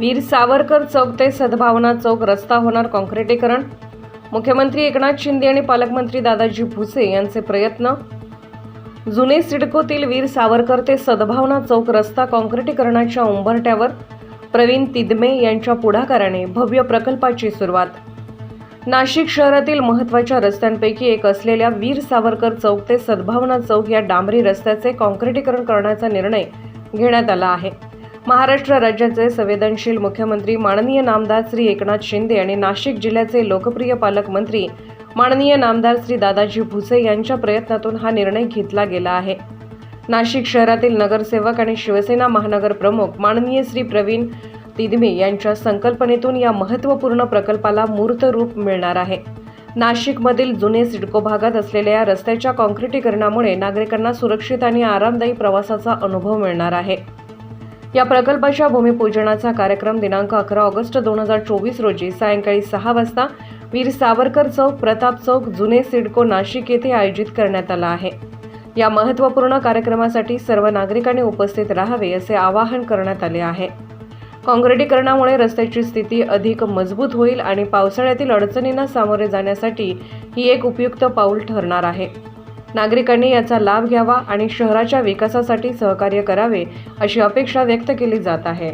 वीर सावरकर चौक ते सद्भावना चौक रस्ता होणार काँक्रिटीकरण. मुख्यमंत्री एकनाथ शिंदे आणि पालकमंत्री दादाजी भुसे यांचे प्रयत्न. जुने सिडकोतील वीर सावरकर ते सद्भावना चौक रस्ता काँक्रिटीकरणाच्या उंबरट्यावर प्रवीण तिदमे यांच्या पुढाकाराने भव्य प्रकल्पाची सुरुवात. नाशिक शहरातील महत्त्वाच्या रस्त्यांपैकी एक असलेल्या वीर सावरकर चौक ते सद्भावना चौक या डांबरी रस्त्याचे काँक्रिटीकरण करण्याचा निर्णय घेण्यात आला आहे. महाराष्ट्र राज्याचे संवेदनशील मुख्यमंत्री माननीय नामदार श्री एकनाथ शिंदे आणि नाशिक जिल्ह्याचे लोकप्रिय पालकमंत्री माननीय नामदार श्री दादाजी भुसे यांच्या प्रयत्नातून हा निर्णय घेतला गेला आहे. नाशिक शहरातील नगरसेवक आणि शिवसेना महानगर प्रमुख माननीय श्री प्रवीण तिदमे यांच्या संकल्पनेतून या महत्त्वपूर्ण प्रकल्पाला मूर्त रूप मिळणार आहे. नाशिकमधील जुने सिडको भागात असलेल्या या रस्त्याच्या काँक्रिटीकरणामुळे नागरिकांना सुरक्षित आणि आरामदायी प्रवासाचा अनुभव मिळणार आहे. या प्रकल्पाच्या भूमिपूजनाचा कार्यक्रम दिनांक अकरा ऑगस्ट दोन हजार चोवीस रोजी सायंकाळी सहा वाजता वीर सावरकर चौक प्रताप चौक जुने सिडको नाशिक येथे आयोजित करण्यात आला आहे. या महत्त्वपूर्ण कार्यक्रमासाठी सर्व नागरिकांनी उपस्थित राहावे असे आवाहन करण्यात आले आहे. काँक्रिटीकरणामुळे रस्त्याची स्थिती अधिक मजबूत होईल आणि पावसाळ्यातील अडचणींना सामोरे जाण्यासाठी ही एक उपयुक्त पाऊल ठरणार आहे. नागरिकांनी याचा लाभ घ्यावा आणि शहराच्या विकासासाठी सहकार्य करावे अशी अपेक्षा व्यक्त केली जात आहे.